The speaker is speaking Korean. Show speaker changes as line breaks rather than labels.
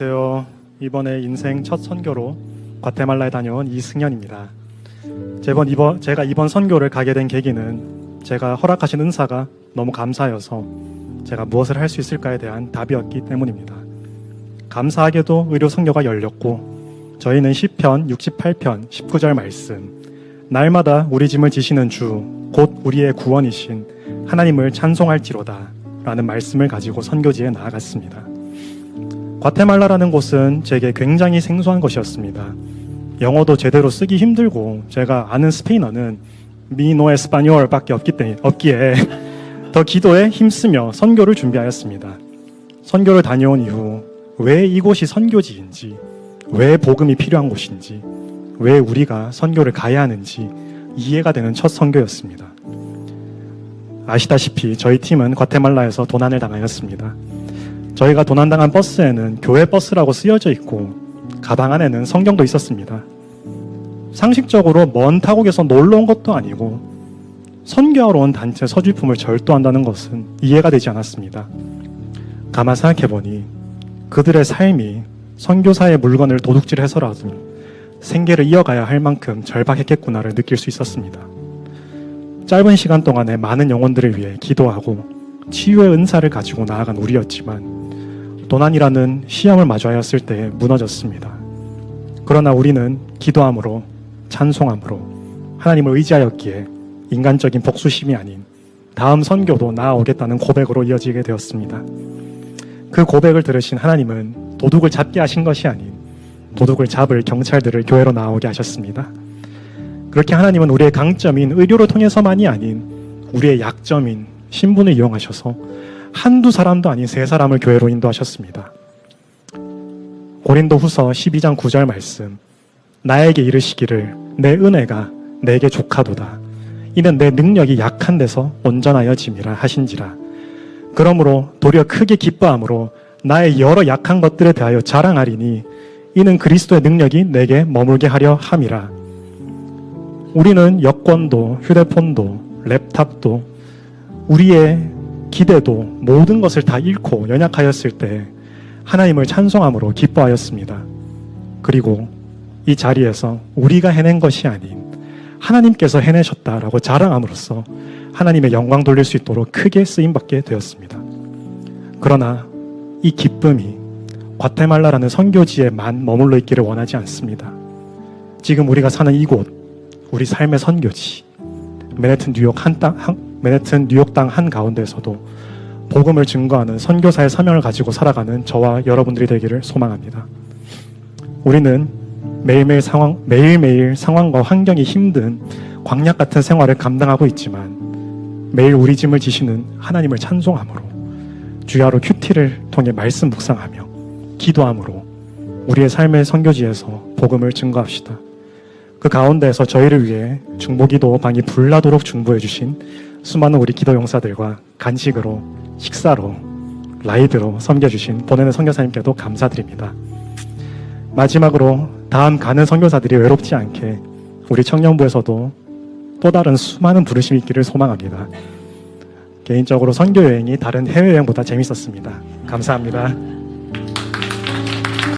안녕하세요. 이번에 인생 첫 선교로 과테말라에 다녀온 이승현입니다. 제번 이번 제가 이번 선교를 가게 된 계기는 제가 허락하신 은사가 너무 감사여서 제가 무엇을 할 수 있을까에 대한 답이었기 때문입니다. 감사하게도 의료 선교가 열렸고 저희는 시편 68편 19절 말씀 날마다 우리 짐을 지시는 주 곧 우리의 구원이신 하나님을 찬송할지로다 라는 말씀을 가지고 선교지에 나아갔습니다. 과테말라라는 곳은 제게 굉장히 생소한 것이었습니다. 영어도 제대로 쓰기 힘들고 제가 아는 스페인어는 미노 에스파뇰밖에 없기 때 없기에 더 기도에 힘쓰며 선교를 준비하였습니다. 선교를 다녀온 이후 왜 이곳이 선교지인지, 왜 복음이 필요한 곳인지, 왜 우리가 선교를 가야 하는지 이해가 되는 첫 선교였습니다. 아시다시피 저희 팀은 과테말라에서 도난을 당하였습니다. 저희가 도난당한 버스에는 교회 버스라고 쓰여져 있고 가방 안에는 성경도 있었습니다. 상식적으로 먼 타국에서 놀러 온 것도 아니고 선교하러 온 단체 서주품을 절도한다는 것은 이해가 되지 않았습니다. 가만 생각해 보니 그들의 삶이 선교사의 물건을 도둑질해서라도 생계를 이어가야 할 만큼 절박했겠구나를 느낄 수 있었습니다. 짧은 시간 동안에 많은 영혼들을 위해 기도하고 치유의 은사를 가지고 나아간 우리였지만 도난이라는 시험을 마주하였을 때 무너졌습니다. 그러나 우리는 기도함으로 찬송함으로 하나님을 의지하였기에 인간적인 복수심이 아닌 다음 선교도 나아오겠다는 고백으로 이어지게 되었습니다. 그 고백을 들으신 하나님은 도둑을 잡게 하신 것이 아닌 도둑을 잡을 경찰들을 교회로 나오게 하셨습니다. 그렇게 하나님은 우리의 강점인 의료를 통해서만이 아닌 우리의 약점인 신분을 이용하셔서 한두 사람도 아닌 세 사람을 교회로 인도하셨습니다. 고린도 후서 12장 9절 말씀. 나에게 이르시기를 내 은혜가 내게 족하도다. 이는 내 능력이 약한 데서 온전하여 짐이라 하신지라. 그러므로 도리어 크게 기뻐함으로 나의 여러 약한 것들에 대하여 자랑하리니 이는 그리스도의 능력이 내게 머물게 하려 함이라. 우리는 여권도 휴대폰도 랩탑도 우리의 기대도 모든 것을 다 잃고 연약하였을 때 하나님을 찬송함으로 기뻐하였습니다. 그리고 이 자리에서 우리가 해낸 것이 아닌 하나님께서 해내셨다라고 자랑함으로써 하나님의 영광 돌릴 수 있도록 크게 쓰임 받게 되었습니다. 그러나 이 기쁨이 과테말라라는 선교지에만 머물러 있기를 원하지 않습니다. 지금 우리가 사는 이곳, 우리 삶의 선교지, 맨해튼 뉴욕 한 땅, 한, 맨해튼 뉴욕 땅한 가운데에서도 복음을 증거하는 선교사의 사명을 가지고 살아가는 저와 여러분들이 되기를 소망합니다. 우리는 매일매일 상황, 매일매일 상황과 환경이 힘든 광약 같은 생활을 감당하고 있지만 매일 우리 짐을 지시는 하나님을 찬송함으로 주야로 큐티를 통해 말씀 묵상하며 기도함으로 우리의 삶의 선교지에서 복음을 증거합시다. 그 가운데에서 저희를 위해 중보기도 방이 불나도록 중보해 주신 수많은 우리 기도 용사들과 간식으로 식사로 라이드로 섬겨주신 보내는 선교사님께도 감사드립니다. 마지막으로 다음 가는 선교사들이 외롭지 않게 우리 청년부에서도 또 다른 수많은 부르심이 있기를 소망합니다. 개인적으로 선교 여행이 다른 해외 여행보다 재밌었습니다. 감사합니다.